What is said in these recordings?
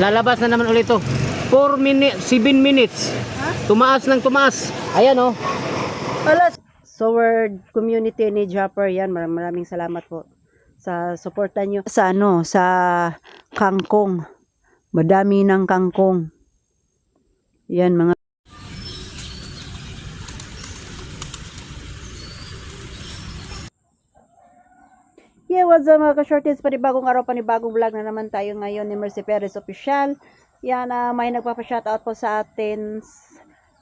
Lalabas na naman ulit to. 4 minutes, 7 minutes. Tumaas ng tumaas. Ayan oh. Wala. Sword community ni Japper yan. Maraming salamat po sa suporta nyo. Sa ano, sa kangkong. Madami ng kangkong. Yan mga what's up mga ka-shorties? Panibagong araw, panibagong vlog na naman tayo ngayon ni Mercy Perez Official. Yan, ah, may nagpapa-shoutout po sa atin,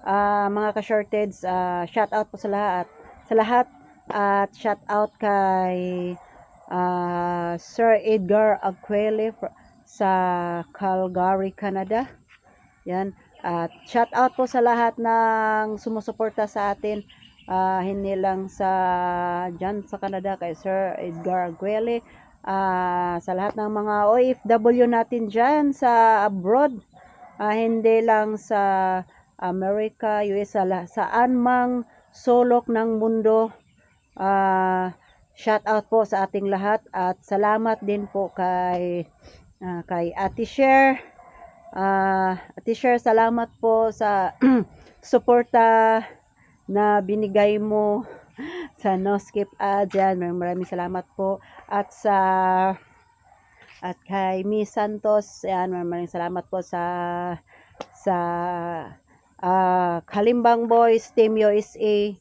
ah, mga ka-shorties. ah, shoutout po sa lahat. Sa lahat. At shoutout kay ah, Sir Edgar Aguele fr- sa Calgary, Canada. Yan. At shoutout po sa lahat ng sumusuporta sa atin. Ah, hindi lang sa dyan sa Canada kay Sir Edgar Aguele. Ah, sa lahat ng mga OFW natin dyan sa abroad. Ah, hindi lang sa America, US, saan mang sulok ng mundo. Ah, shout out po sa ating lahat at salamat din po kay ah, kay Ate Share. Ah, Ate Share, salamat po sa suporta na binigay mo sa No Skip Ads. Yan, maraming maraming salamat po. At sa at kay Miss Santos, yan, maraming maraming salamat po sa sa ah, Kalimbang Boys, Team USA,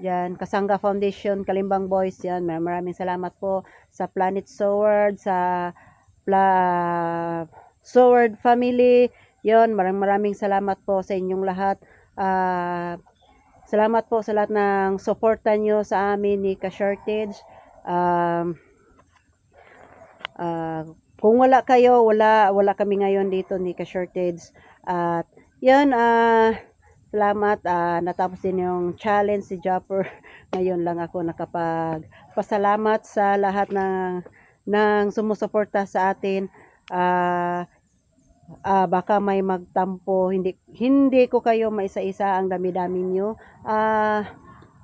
yan, Kasangga Foundation, Kalimbang Boys, yan, maraming maraming salamat po sa Planet Sword, sa Pla Sword Family, yon maraming maraming salamat po sa inyong lahat. Ah, salamat po sa lahat ng suporta nyo sa amin ni Ka-Shortage. Um, ah, kung wala kayo, wala wala kami ngayon dito ni Ka-Shortage. At yan, ah, salamat. ah, natapos din yung challenge si Jopper. Ngayon lang ako nakapag pasalamat sa lahat ng ng sumusuporta sa atin. Ah, ah, baka may magtampo, hindi hindi ko kayo maisa-isa ang dami-dami niyo. Ah,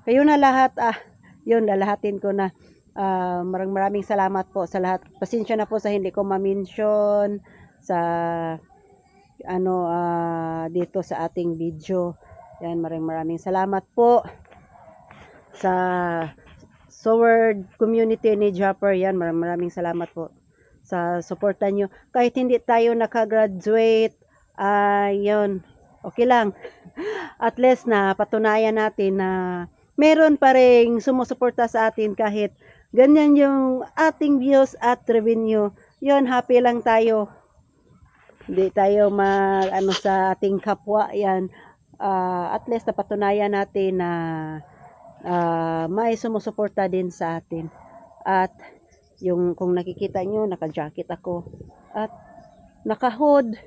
kayo na lahat ah, 'yun lalahatin ko na. Ah, maraming maraming salamat po sa lahat. Pasensya na po sa hindi ko ma-mention sa ano ah, dito sa ating video. Yan, maraming maraming salamat po sa Sword community ni Japper. Yan, maraming maraming salamat po sa suporta nyo. Kahit hindi tayo nakagraduate, yun, okay lang. At least na patunayan natin na meron pa rin sumusuporta sa atin kahit ganyan yung ating views at revenue. Yun, happy lang tayo. Hindi tayo mag, ano sa ating kapwa, yan. Ah, at least napatunayan natin na ah, may sumusuporta din sa atin. At yung kung nakikita nyo, naka-jacket ako. At naka-hood.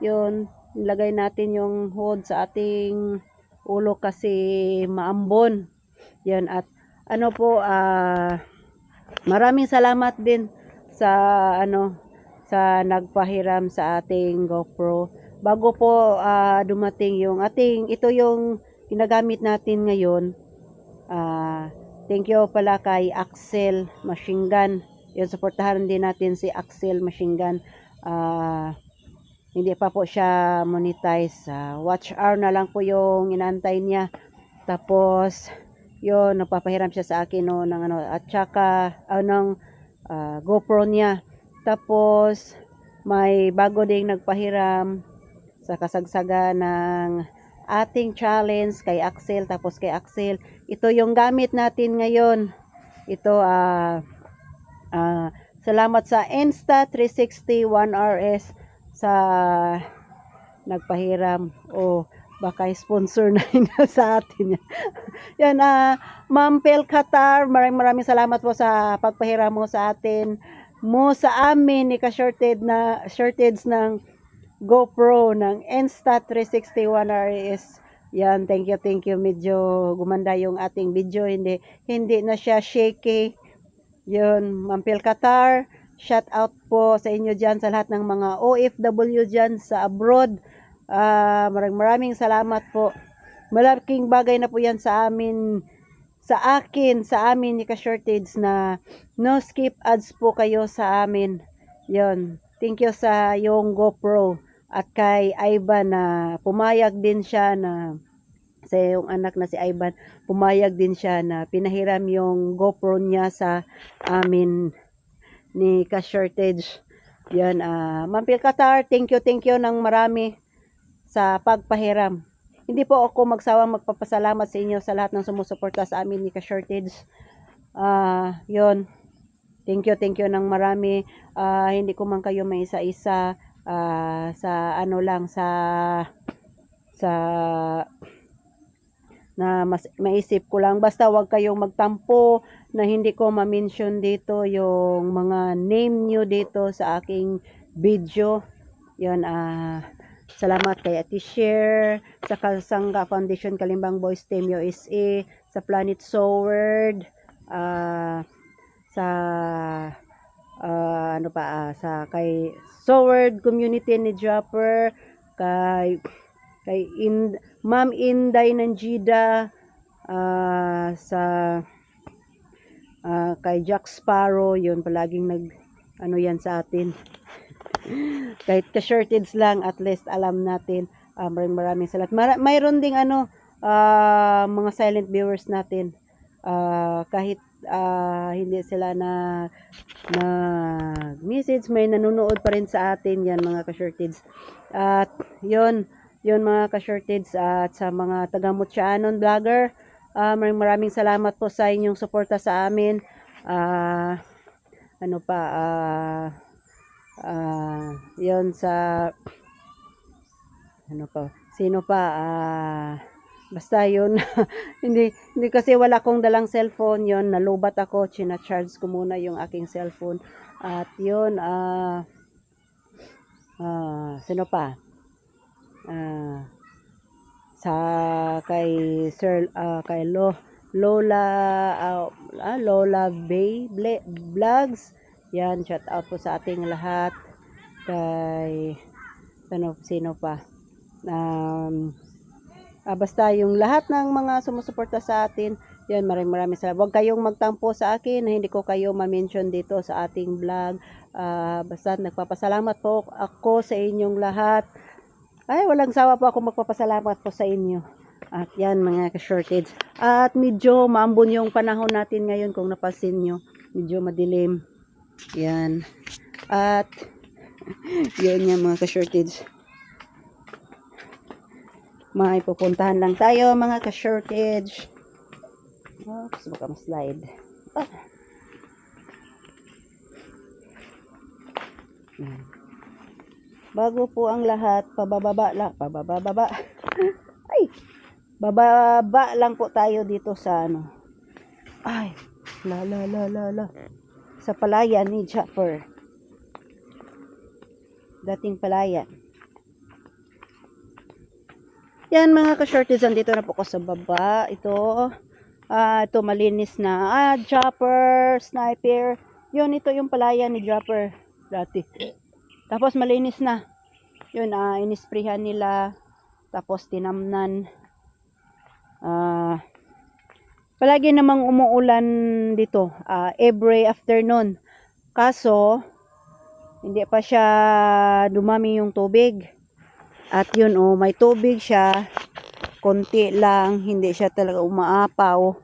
Yun, nilagay natin yung hood sa ating ulo kasi maambon. Yan, at ano po, ah, maraming salamat din sa ano, sa nagpahiram sa ating GoPro. Bago po ah, dumating yung ating, ito yung ginagamit natin ngayon. Ah, thank you pala kay Axel Machine. Yun, supportahan din natin si Axel Machine Gun. Ah, hindi pa po siya monetize. Ah, watch hour na lang po yung inantay niya. Tapos, yun, nagpapahiram siya sa akin no, ng ano, at saka, ah, ng ah, GoPro niya. Tapos, may bago ding nagpahiram sa kasagsaga ng ating challenge kay Axel. Tapos kay Axel, ito yung gamit natin ngayon. Ito, ah, ah, salamat sa Insta360 1RS sa nagpahiram. O, baka sponsor na yun sa atin. yan, ah, Ma'am Pel Qatar, maraming maraming salamat po sa pagpahiram mo sa atin. Mo sa amin, ni ka-shorted na, shortage ng GoPro ng Insta361 RS. Yan, thank you, thank you. Medyo gumanda yung ating video. Hindi, hindi na siya shaky. Yun, Ma'am Pel Qatar, shout out po sa inyo dyan, sa lahat ng mga OFW dyan sa abroad. Ah, maraming maraming salamat po. Malaking bagay na po yan sa amin, sa akin, sa amin ni Ka-Shortage na no skip ads po kayo sa amin. Yon. thank you sa yung GoPro at kay Ivan na pumayag din siya na sa yung anak na si Ivan pumayag din siya na pinahiram yung GoPro niya sa amin ni Ka Shortage. Yan, ah Ma'am Pilcatar, thank you, thank you ng marami sa pagpahiram. Hindi po ako magsawang magpapasalamat sa inyo sa lahat ng sumusuporta sa amin ni Ka Shortage. Ah, yon. Thank you, thank you ng marami. Ah, hindi ko man kayo may isa-isa ah, sa ano lang sa sa na mas maisip ko lang. Basta wag kayong magtampo na hindi ko ma-mention dito yung mga name nyo dito sa aking video. Yon ah salamat kay Ate Share, sa Kalsangga Foundation Kalimbang Boys Team USA, sa Planet Soward, ah sa ah, ano pa ah, sa kay Soward Community ni Jopper, kay kay In, Ma'am Inday ng Jida, ah, sa ah, kay Jack Sparrow, yun palaging nag ano yan sa atin. Kahit ka-shortage lang, at least alam natin. Ah, maraming maraming salamat. Mara- mayroon ding ano, ah, mga silent viewers natin. Ah, kahit ah, hindi sila na na message may nanonood pa rin sa atin yan mga ka-shortage. At yun, yun mga ka-shortage at sa mga taga Mutsyaanon vlogger, ah, maraming maraming salamat po sa inyong suporta sa amin. Ah, ano pa, ah, ah, yun sa, ano pa, sino pa, ah, basta yun, hindi, hindi kasi wala akong dalang cellphone yun, nalubat ako, china-charge ko muna yung aking cellphone, at yun, ah, ah, sino pa, ah, sa kay Sir ah, kay Lo, Lola ah, ah, Lola Bay Vlogs. Yan shout out po sa ating lahat. Kay ano sino pa? Um, ah, basta yung lahat ng mga sumusuporta sa atin yan maraming maraming salamat huwag kayong magtampo sa akin na hindi ko kayo ma-mention dito sa ating vlog Ah, basta nagpapasalamat po ako sa inyong lahat ay, walang sawa po ako magpapasalamat po sa inyo. At yan mga ka-shortage. At medyo maambon yung panahon natin ngayon kung napansin nyo. Medyo madilim. Yan. At yun yan mga ka-shortage. May pupuntahan lang tayo mga ka-shortage. Oops, baka ma-slide. Ah. Bago po ang lahat, pabababa lang, pabababa. Ay, bababa lang po tayo dito sa ano. Ay, la la la la la. Sa palayan ni Japper. Dating palayan. Yan mga ka-shorties, andito na po ko sa baba. Ito, ah, ito malinis na. Ah, Japper, Sniper. Yun, ito yung palayan ni Japper dati. Tapos malinis na. Yun, ah, inisprihan nila. Tapos tinamnan. Ah, palagi namang umuulan dito. ah, every afternoon. Kaso, hindi pa siya dumami yung tubig. At yun, oh, may tubig siya. Konti lang. Hindi siya talaga umaapaw.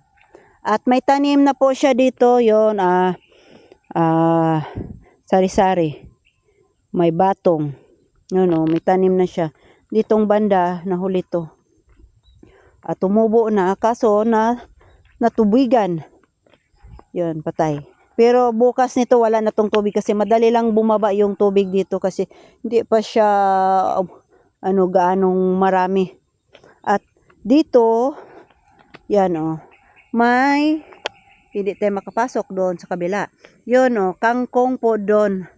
At may tanim na po siya dito. Yun, ah, ah, sari-sari may batong. Yun o, may tanim na siya. Ditong banda, nahuli to. At tumubo na, kaso na natubigan. Yun, patay. Pero bukas nito wala na tong tubig kasi madali lang bumaba yung tubig dito kasi hindi pa siya ano gaanong marami. At dito, yan o, may hindi tayo makapasok doon sa kabila. Yun o, kangkong po doon.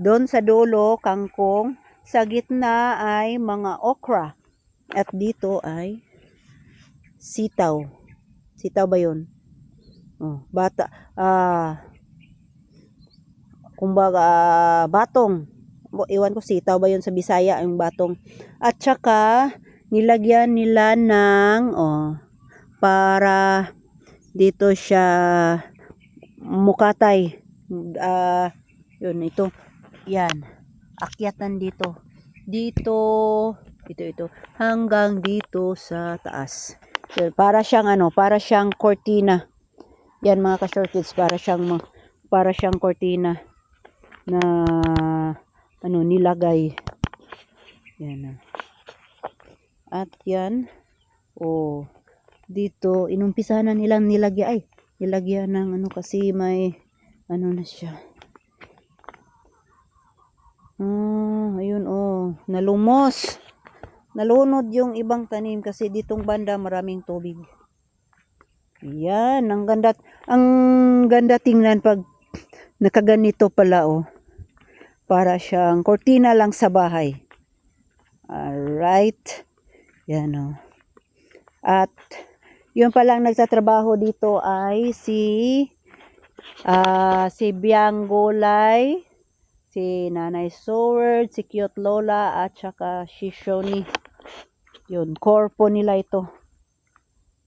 Doon sa dulo, kangkong. Sa gitna ay mga okra. At dito ay sitaw. Sitaw ba yun? Oh, bata. Ah, kumbaga, batong. Iwan ko sitaw ba yun sa Bisaya, yung batong. At saka, nilagyan nila ng, oh, para dito siya mukatay. Ah, yun, ito. Yan. akyatan dito. Dito, ito ito, hanggang dito sa taas. So, para siyang ano, para siyang cortina. Yan mga ka-shorties, para siyang para siyang cortina na ano nilagay. Yan. At yan, oh, dito inumpisahan na nilang nilagyan ay nilagyan ng ano kasi may ano na siya. Ah, ayun oh, nalumos. Nalunod yung ibang tanim kasi ditong banda maraming tubig. Yan, ang ganda, ang ganda tingnan pag nakaganito pala oh. Para siyang kortina lang sa bahay. Alright. Yan oh. At yung palang nagtatrabaho dito ay si ah si Biang Golay, si Nanay Soward, si Cute Lola at saka si Shoni. Yun, corpo nila ito.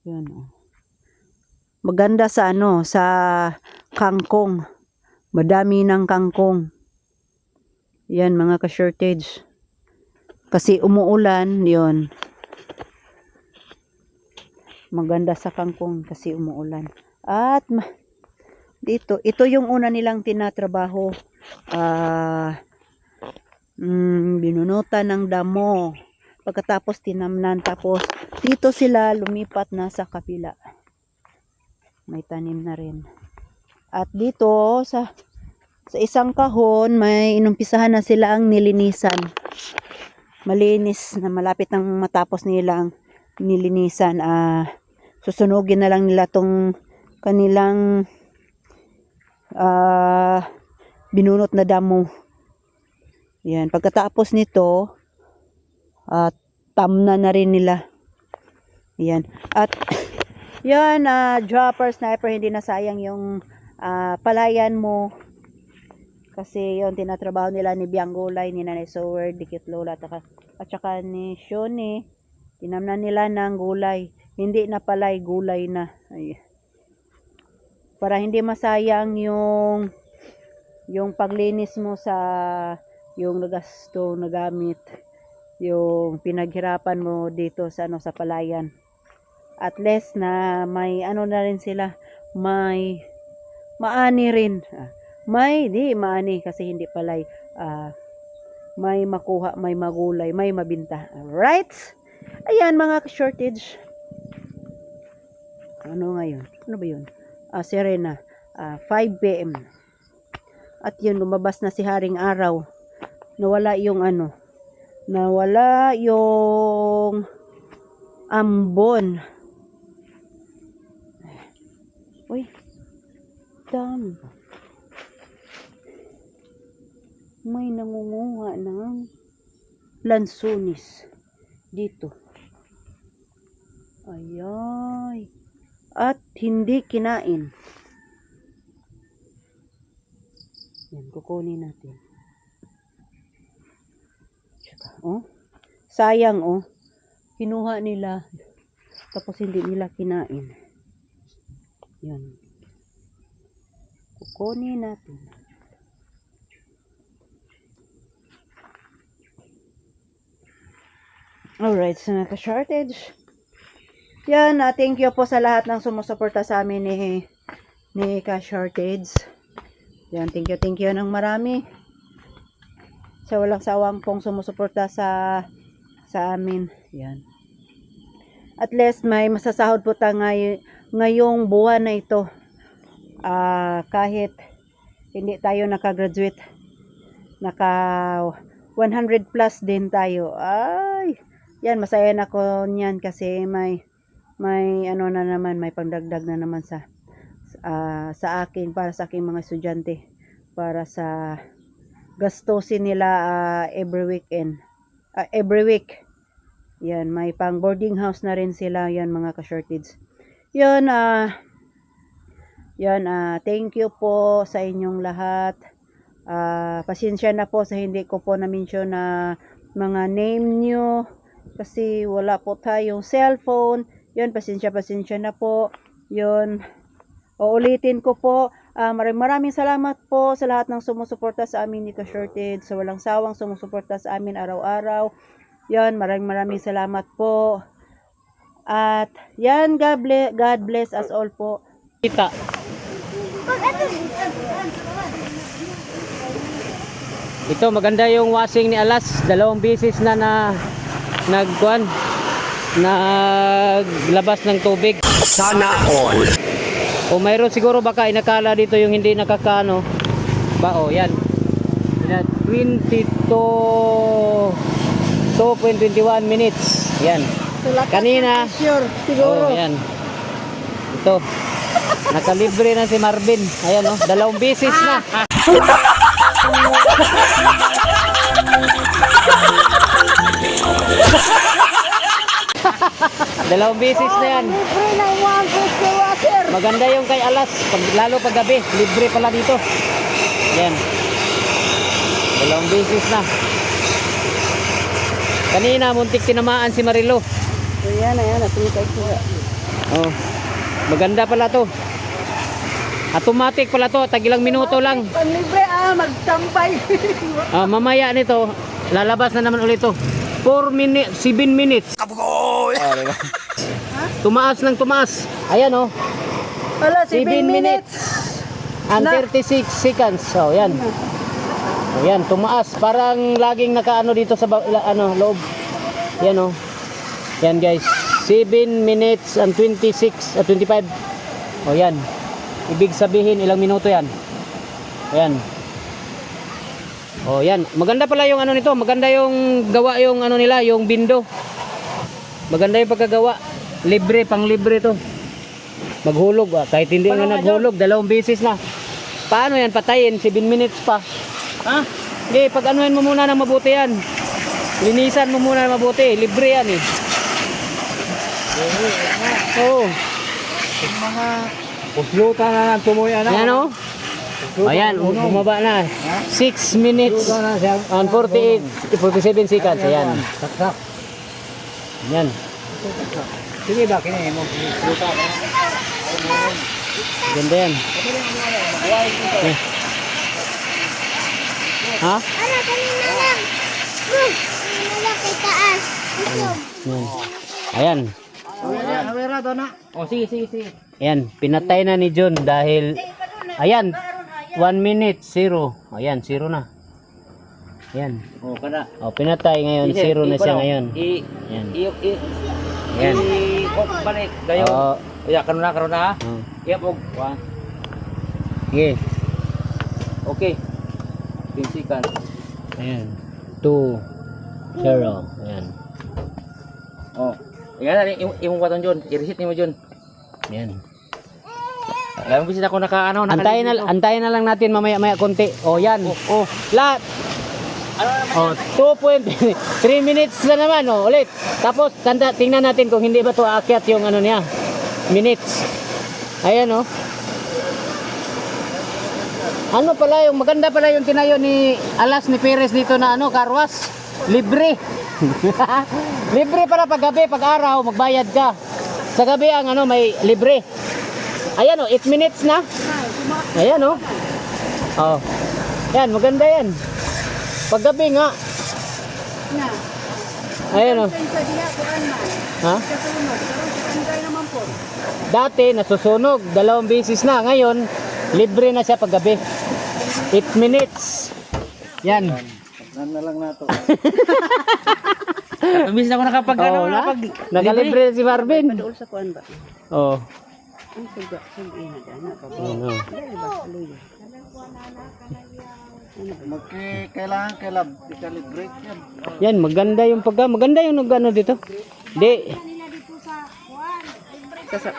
Yun. oh. Maganda sa ano, sa kangkong. Madami ng kangkong. Yan mga ka-shortage. Kasi umuulan, yun. Maganda sa kangkong kasi umuulan. At dito, ito yung una nilang tinatrabaho. Ah, mm, binunutan ng damo. Pagkatapos tinamnan, tapos dito sila lumipat na sa kapila. May tanim na rin. At dito sa sa isang kahon, may inumpisahan na sila ang nilinisan. Malinis na malapit nang matapos nilang nilinisan. Ah, susunugin na lang nila tong kanilang ah, binunot na damo. Yan. Pagkatapos nito, at tamna na rin nila. Yan. At yan, ah, dropper, sniper, hindi na sayang yung ah, palayan mo. Kasi yon tinatrabaho nila ni Biangolay, ni Nanay Sower, Dikit Lola, at, saka- at saka ni Shoni. Tinamnan nila ng gulay. Hindi na palay, gulay na. Ay. Para hindi masayang yung yung paglinis mo sa yung nagasto, nagamit, yung pinaghirapan mo dito sa ano sa palayan. At least na may ano na rin sila, may maani rin. Ah, May di maani kasi hindi palay. Ah, may makuha, may magulay, may mabinta. Right? Ayan mga shortage. Ano ngayon? Ano ba yun? Ah, Serena. Ah, 5 p.m. At yun, lumabas na si Haring Araw. Nawala yung ano. Nawala yung ambon. Uy. Dam. May nangunguha ng lansunis dito. Ayay. At hindi kinain. Yan, kukunin natin. Oh. Sayang, oh. Kinuha nila. Tapos hindi nila kinain. Yan. Kukunin natin. Alright, so naka-shortage. Yan, ah, thank you po sa lahat ng sumusuporta sa amin ni ni Ka Shortage. Yan, thank you, thank you ng marami. Sa walang sawang pong sumusuporta sa sa amin. Yan. At least may masasahod po tayo ngay ngayong buwan na ito. Ah, kahit hindi tayo nakagraduate, naka 100 plus din tayo. Ay, yan masaya na ko niyan kasi may may ano na naman, may pangdagdag na naman sa ah, sa akin para sa aking mga estudyante para sa gastusin nila ah, every weekend ah, every week. Yan may pang boarding house na rin sila yan mga ka-shortage yan ah yan ah thank you po sa inyong lahat. Ah pasensya na po sa hindi ko po na-mention na mga name nyo kasi wala po tayong cellphone yun pasensya pasensya na po yun Uulitin ko po, Ah, maraming maraming salamat po sa lahat ng sumusuporta sa amin dito Shorted, sa walang sawang sumusuporta sa amin araw-araw. Yan, maraming maraming salamat po. At yan, God bless, God bless us all po. Kita. Ito maganda yung washing ni Alas. Dalawang bisis na na nagkuan naglabas ng tubig. Sana all. O mayroon siguro baka inakala dito yung hindi nakakano. Ba o yan. Yan, 22 2.21 minutes. Yan. Kanina. Sure, Oh, yan. Ito. Nakalibre na si Marvin. Ayan oh, dalawang bisis na. Dalawang bisis na yan. Libre na one fifty water. Maganda yung kay Alas, pag, lalo pag gabi, libre pala dito. Yan. Dalawang bisis na. Kanina, muntik tinamaan si Marilo. So yan, ayan, natumikay ko. Oh. Maganda pala to. Automatic pala to, tag ilang minuto lang. Panlibre ah, magtampay. Ah, mamaya nito, lalabas na naman ulit to. 4 minutes, 7 minutes. Kabugoy! Ah, diba? Tumaas ng tumaas. Ayan oh, Wala, 7 7 minutes. minutes. and Na- 36 seconds. So, yan. Ayan, tumaas. Parang laging nakaano dito sa ano, loob. Yan oh. Yan guys. 7 minutes and 26 at 25. O yan. Ibig sabihin ilang minuto yan. Ayan. O yan. Maganda pala yung ano nito. Maganda yung gawa yung ano nila, yung bindo. Maganda yung pagkagawa. Libre, pang libre to. Maghulog ah. Kahit hindi nga naghulog, dalawang beses na. Paano yan? Patayin, 7 minutes pa. Ha? Hindi, pag anuhin mo muna ng mabuti yan. Linisan mo muna ng mabuti. Libre yan eh. Oo. Mga pusluta na lang tumoy ano? Ayan o. Ayan, bumaba na. 6 minutes and 48, 47 seconds. Ayan. Saksak. Ayan. Sige ba, kini mo? Ganda yan. Eh. Ha? Ano, kanina lang. Kanina lang kay taas. Ayan. Ayan. Awera to na. O, sige, sige, sige. Ayan, pinatay na ni John dahil, ayan, 1 minute, 0. Ayan, 0 na. Ayan. Oh, kana. O, pinatay ngayon, 0 na siya ngayon. I Ayan. i i Ayan. i kok balik kayo. Oo. Ya karon na karon na. Oh. Iya po. Sige. Okay. Pinsikan. Ayan. 2, 0. Ayan. Oh. Iyan na imo imo waton John. I-reset nimo John. Ayan. Alam ko sila ko naka ano Antayin na, antayin na lang natin mamaya-maya konti. O, yan. Oh, lahat. Ano Oh, 2.3 minutes na naman, oh, ulit. Tapos, tanda, tingnan natin kung hindi ba to aakyat yung ano niya. Minutes. Ayan, oh. Ano pala yung, maganda pala yung tinayo ni Alas ni Perez dito na ano, karwas. Libre. libre para pag gabi, pag araw, magbayad ka. Sa gabi ang ano, may libre. Ayan, oh, 8 minutes na. Ayan, oh. Oh. Yan, maganda yan. Paggabi nga. Na, Ayan, oh. Ha? Dati nasusunog, dalawang beses na. Ngayon, libre na siya paggabi. 8 minutes. Yan. Nan na lang nato. Miss na ako nakapag ano, Oo na. nakapag Nakalibre na si Marvin. Paduol sa kuan ba? Oh. Ang suga, na ba? Ano. Ba kaluyo? Magki kailangan kailab i-calibrate yan. Yan, maganda yung pagka. Maganda yung nagano dito. Di.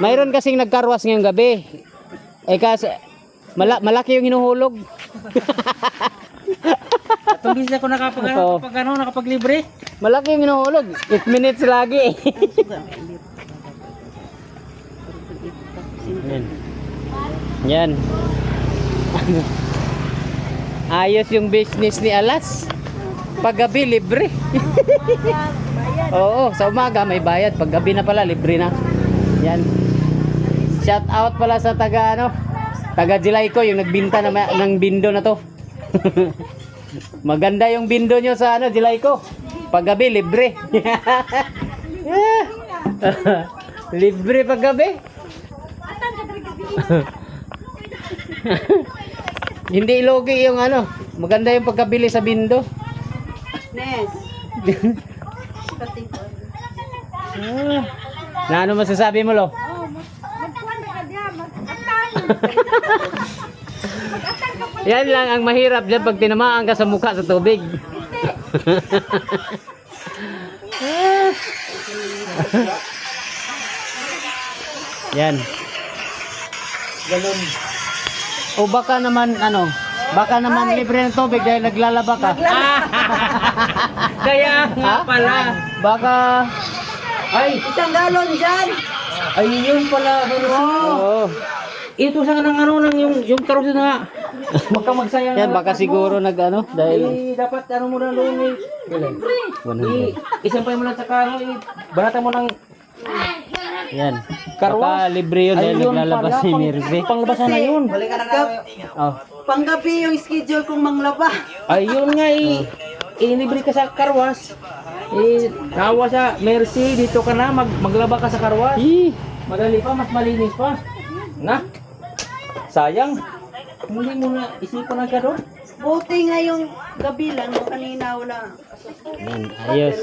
Mayroon kasing nagkarwas ngayong gabi. Eh kasi, mala, malaki yung hinuhulog. Atong miss ako nakapag ano, Oo. kapag ano, nakapaglibre. Malaki yung hinuhulog. 8 minutes lagi. Yan. Yan. Ayos yung business ni Alas. Paggabi libre. Oo, sa umaga may bayad. Paggabi na pala libre na. Yan. Shout out pala sa taga ano, Taga Jilayko yung nagbinta na, ng bindo na to. Maganda yung bindo nyo sa ano, Jilayko. Paggabi, libre. libre paggabi. Hindi ilogi yung ano. Maganda yung pagkabili sa bindo. Nes. Ah. Na ano masasabi mo, Lo? Yan lang ang mahirap dyan pag tinamaan ka sa mukha sa tubig. Yan. Ganun. O baka naman ano, baka naman libre ng tubig dahil naglalaba ka. Kaya nga pala. Baka ay, Isang galon dyan. Ay, yun pala. oo. Ito sa nang ano nang yung yung karos na Huwag kang magsayang. Yan baka siguro nag ano dahil Eh, dapat ano mo na doon eh. Eh, 100. isampay mo lang sa kano eh. Mo ng Yan. Karwas? Baka libre yun dahil Ayun naglalabas pala, si pang- Mirzi. Panglabasan na yun. Oh. Panggabi yung schedule kong manglaba. Ayun nga eh. Ilibre ka sa karwas. Eh, tawa sa Mercy, dito ka na, mag maglaba ka sa karwas. Ih, Madali pa, mas malinis pa. Na? Sayang. Hindi mo na isipan na siya doon. Buti nga yung gabi lang, no, kanina wala. yan, ayos.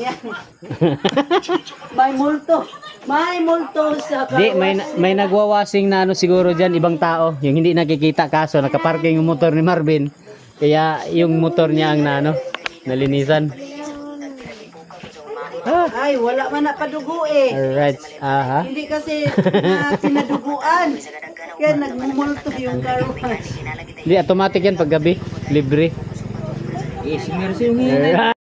May multo. May multo sa Di, may, may nagwawasing na ano siguro dyan, ibang tao. Yung hindi nakikita kaso, nakaparking yung motor ni Marvin. Kaya yung motor niya ang na, ano, nalinisan. Ah, Ay, wala man na padugo eh. alright. Aha. Hindi kasi na pinaduguan. Kaya nagmumulto yung car wash. Di, automatic yan pag gabi. Libre. Eh, si Mercy yung hinay.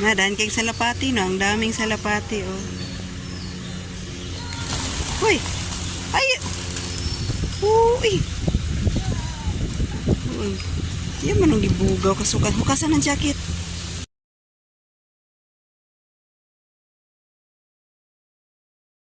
Na, dahil kay salapati, no? Ang daming salapati, oh. Uy! Ay! Uy! Uy! Yan man ang gibugaw. Kasukan. Hukasan ng jacket.